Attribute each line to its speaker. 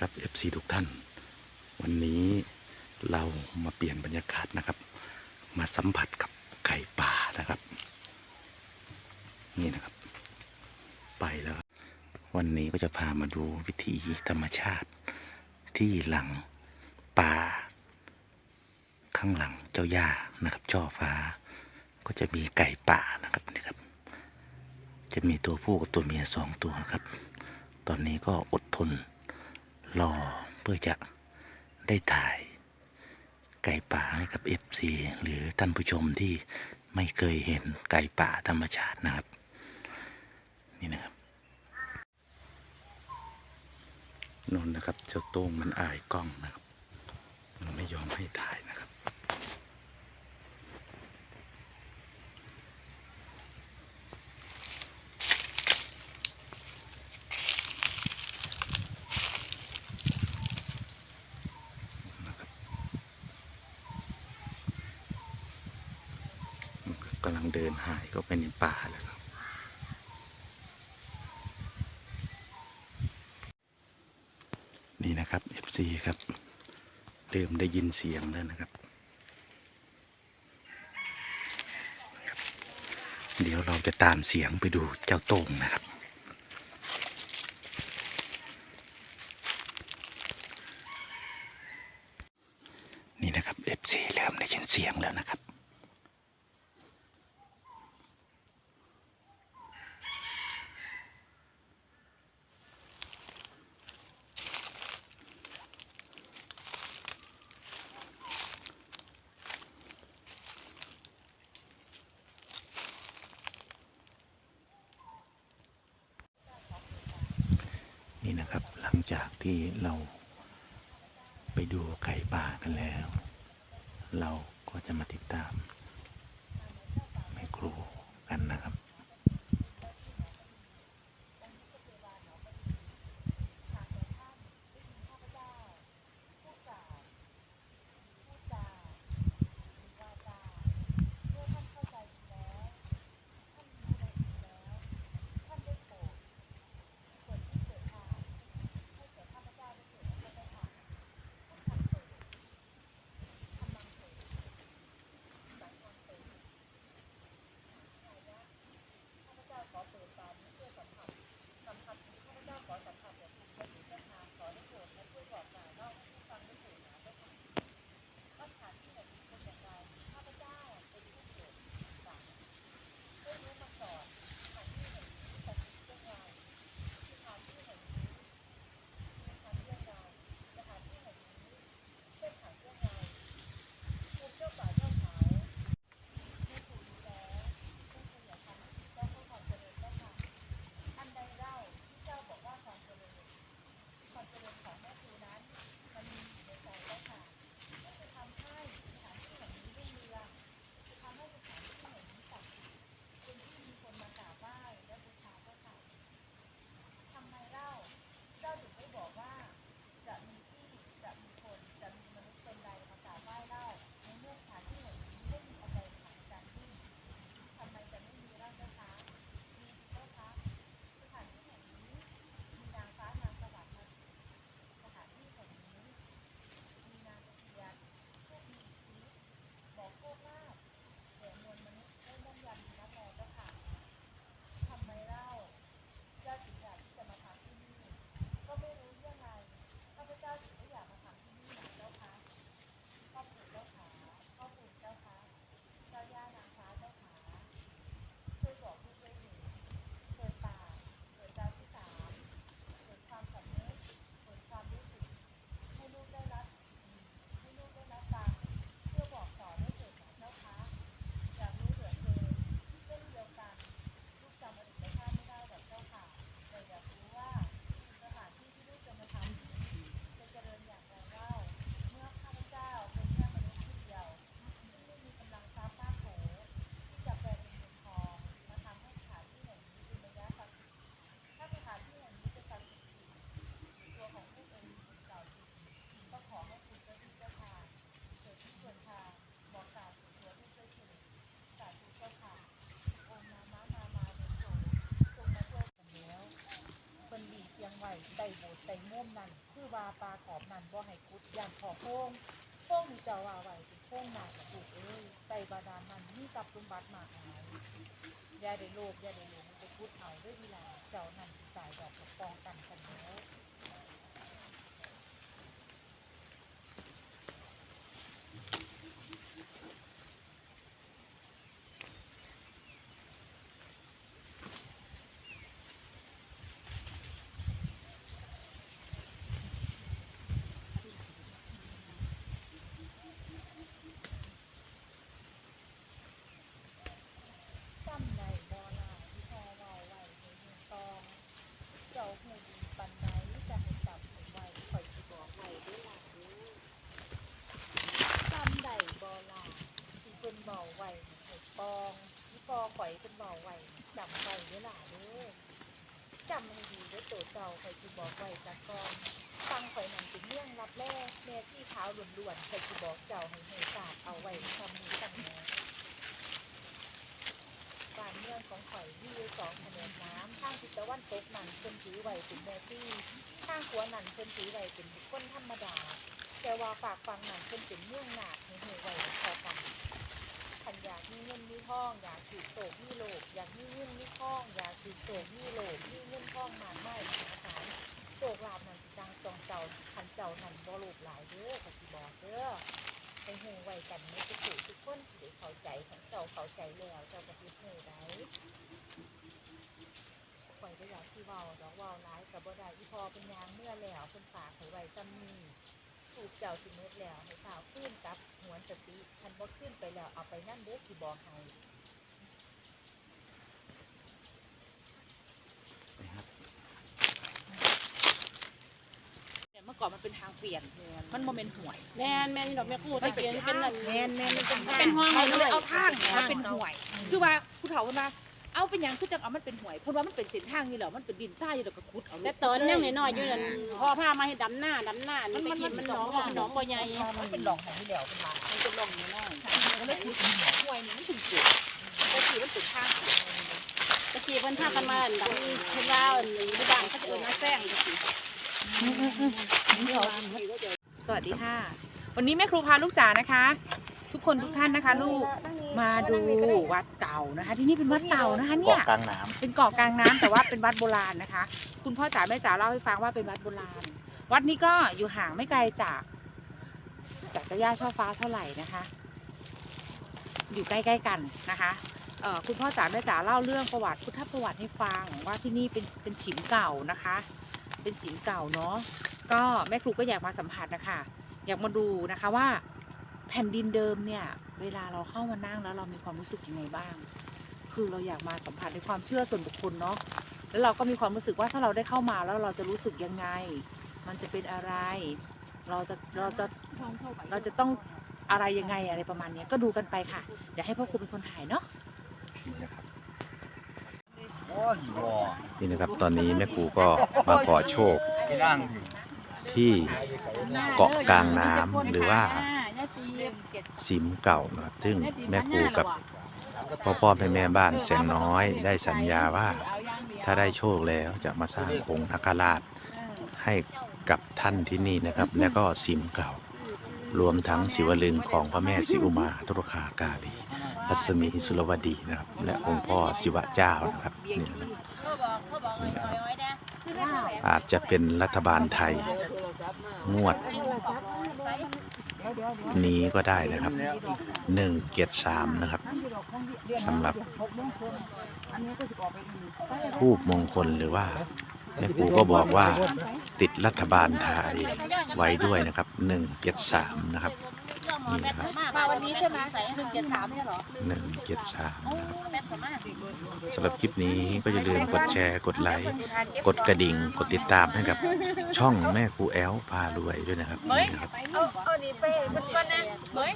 Speaker 1: ครับ FC ทุกท่าน วันนี้เรามาเปลี่ยนบรรยากาศนะครับ มาสัมผัสกับไก่ป่านะครับ นี่นะครับ ไปแล้ววันนี้ก็จะพามาดูวิถีธรรมชาติ ที่หลังป่า ข้างหลังเจ้าย่านะครับช่อฟ้า ก็จะมีไก่ป่านะครับนี่ครับ จะมีตัวผู้กับตัวเมียสองตัวครับ ตอนนี้ก็อดทน รอเพื่อจะได้ถ่ายไก่ป่าให้กับ FC หรือท่านผู้ชมที่ไม่เคยเห็นไก่ป่าธรรมชาตินะครับ นี่นะครับนนนะครับ เจ้าโต้งมันอายกล้องนะครับ มันไม่ยอมให้ถ่าย กำลังเดินหายเข้าไปในป่าแล้วครับ นี่นะครับ FC ครับ เริ่มได้ยินเสียงแล้วนะครับ เดี๋ยวเราจะตามเสียงไปดูเจ้าโต้งนะครับนี่นะครับ FC เริ่มได้ยินเสียงแล้วนะครับ นี่นะครับหลั งจากที่เราไปดูไก่ป่ากันแล้ว เราก็จะมาติดตาม
Speaker 2: ปลาขอบนันบ่ให้กุดอย่างขอโค้งโค้งนี่เจ้าว่าไหวเป็นโค้งหนักถูกเอ้ยใส่บาดาลมันมีกับสมบัติมากมายอย่าได้โลภอย่าได้หลงไปกุดเอาด้วยเวลาเจ้านั่นสายดอกกระปองกันกันแล้ว จำได้บ่ล่ะที่พ่อเว้าไว้ในเมืองตองเจ้าหูดีปันใดจะให้จำให้ไว้ข่อยสิบอกไว้เด้อล่ะเด้อจำได้บ่ล่ะที่เพิ่นเว้าไว้ให้ปองที่พ่อข่อยเพิ่นเว้าไว้จำไว้เด้อล่ะเด้อจำให้ดีเด้อตัวเจ้าข่อยสิบอกไว้จักก่อนฟังข่อยนั่นเป็นเรื่องลับแลแม่ที่เท้าล้วนๆข่อยสิบอกเจ้าให้ให้ทราบเอาไว้คำนี้ตั้งแน่บ้านเมืองของข่อยที่อยู่สองแผนน้ำข้างทิศตะวันตกนั่นเพิ่นถือไว้เป็นแม่ที่ข้างขวานั่นเพิ่นถือไว้เป็นบุคคลธรรมดา แต่ว่าฝากฟังนั่นเพิ่นเป็นเมืองหนาดให้หูไว้พอกัน ขันอยากมีเงินมีทองอยากถือโศกมีโลกอยากมีเงินมีทองอยากถือโศกมีโลกมีเงินทองมาไม่มหาศาลโศกลาบนั่นจังจองเจ้าขันเจ้านั่นบ่โลภหลายเด้อก็สิบอกเด้อให้หูไว้กันนี้ทุกผู้ทุกคนที่ได้เข้าใจของเจ้าเข้าใจแล้วเจ้าก็คิดหูได้ปล่อยไปอยากที่เว้าดอกเว้าร้ายกับบ่ได้อีพอเป็นยางเมื่อแล้วเพิ่นฝากให้ไว้จำนี้ ถูกเจ้าสิเมิดแล้วให้สาวขึ้นกับหวนสติคันบ่ขึ้นไปแล้วเอาไปนั่นเด้อสิบอกให้
Speaker 1: นะครับ
Speaker 3: เมื่อก่อนมันเป็นทางเปลี่ยน มันโมเมนห่วย
Speaker 4: แม่นแม่นดอกแม่กู้ตะเกียนเป็นนั่น
Speaker 3: แม่นแม่นมันเป็น
Speaker 4: มันเป็นห้อง
Speaker 3: ให้
Speaker 4: ให้
Speaker 3: เล
Speaker 4: เลยย
Speaker 3: เอาทางมาเป็นห่วย คือว่าผู้เฒ่าคนว่า เอาเป็นหยังคือจังเอามันเป็นห่วยเพราะว่ามันเป็นเส้นทางนี่แหละมันเป็นดินทรายอยู่แล้วก็ขุดเอา
Speaker 4: แต่ตอนยังน้อยๆอยู่นั่นพ่อพามาให้ดำหน้าดำหน้านี่
Speaker 3: มัน
Speaker 4: ไป
Speaker 3: มัน
Speaker 4: กิ
Speaker 3: มันน
Speaker 4: มันหน้องว่ามันหน้องบ่ใหญ่
Speaker 2: มันเป็นหลองของที่แล้วเป็นมา
Speaker 4: มันเป็นร่องน้อย
Speaker 3: ก็เลยขุดห่วยนี่มันถึงจุดก็คือมันเป็นทางเปลี่ยน
Speaker 4: ๆตะกี้เพิ่นพากันมาดำเพิ่นว่าอันนี้บ่บ้านเขาจะเอิ้นว่าแซงจังซี่
Speaker 3: สวัสดีค่ะ วันนี้แม่ครูพาลูกจ๋านะคะ ทุกคนทุกท่านนะคะ ลูกมาดูวัดเก่านะคะ ที่นี่เป็นวัดเก่านะคะเนี่
Speaker 1: เกาะ
Speaker 3: ย
Speaker 1: กลางน้
Speaker 3: เป็นเกาะกลางน้ำแต่ว่าเป็นวัดโบราณนะคะ คุณพ่อจ๋าแม่จ๋าเล่าให้ฟังว่าเป็นวัดโบราณ วัดนี้ก็อยู่ห่างไม่ไกลจากจากเจ้าย่าช่อฟ้าเท่าไหร่นะคะ อยู่ใกล้ๆกันนะคะเอ่อคุณพ่อจ๋าแม่จ๋าเล่าเรื่องประวัติพุทธประวัติให้ฟังว่าที่นี่เป็นเป็นฉิมเก่านะคะ เป็นฉิมเก่าเนาะก็แม่ครูก็อยากมาสัมผัสนะคะอยากมาดูนะคะว่าแผ่นดินเดิมเนี่ย เวลาเราเข้ามานั่งแล้วเรามีความรู้สึกยังไงบ้าง คือเราอยากมาสัมผัสในความเชื่อส่วนบุคคลเนาะ แล้วเราก็มีความรู้สึกว่าถ้าเราได้เข้ามาแล้วเราจะรู้สึกยังไง มันจะเป็นอะไร เราจะเราจะเราจะต้องอะไรยังไงอะไรประมาณนี้ก็ดูกันไปค่ะ เดี๋ยวให้พ่อครูเป็นคนถ่ายเนาะ
Speaker 1: นี่นะครับ ตอนนี้แม่ครูก็มาขอโชคที่เกาะกลางน้ำหรือว่า สิมเก่านะครับซึ่งแม่ครูกับพ่อพ่อแม่แม่บ้านแสงน้อยได้สัญญาว่า ถ้าได้โชคแล้วจะมาสร้างองค์นาคราชให้กับท่านที่นี่นะครับ แล้วก็สิมเก่า รวมทั้งศิวลึงของพระแม่ศิอุมาตุรคากาลีรัศมีสุรวดีนะครับ และองค์พ่อศิวะเจ้านะครับนี่นะครับนี่นะครับอาจจะเป็นรัฐบาลไทยงวด นี้ก็ได้นะครับหนึ่งเกียรติสามนะครับสำหรับทูบมงคลหรือว่าแม่ครูก็บอกว่าติดรัฐบาลไทยไว้ด้วยนะครับหนึ่งเกียรติสามนะครับ นี่นะครับ
Speaker 3: มาวันนี้ใช่ไหมหนึ่งเจ็ดสามเนี่ยเหรอ
Speaker 1: หนึ่งเกียรติสามนะครับสำหรับคลิปนี้ก็อย่าลืมกดแชร์กดไลค์กดกระดิ่งกดติดตามให้กับ ช่องแม่ครูแอลพารวยด้วยนะครับนี่นะครับ
Speaker 3: เอาเอานี่ไปมันก่อนนะเฮ้ย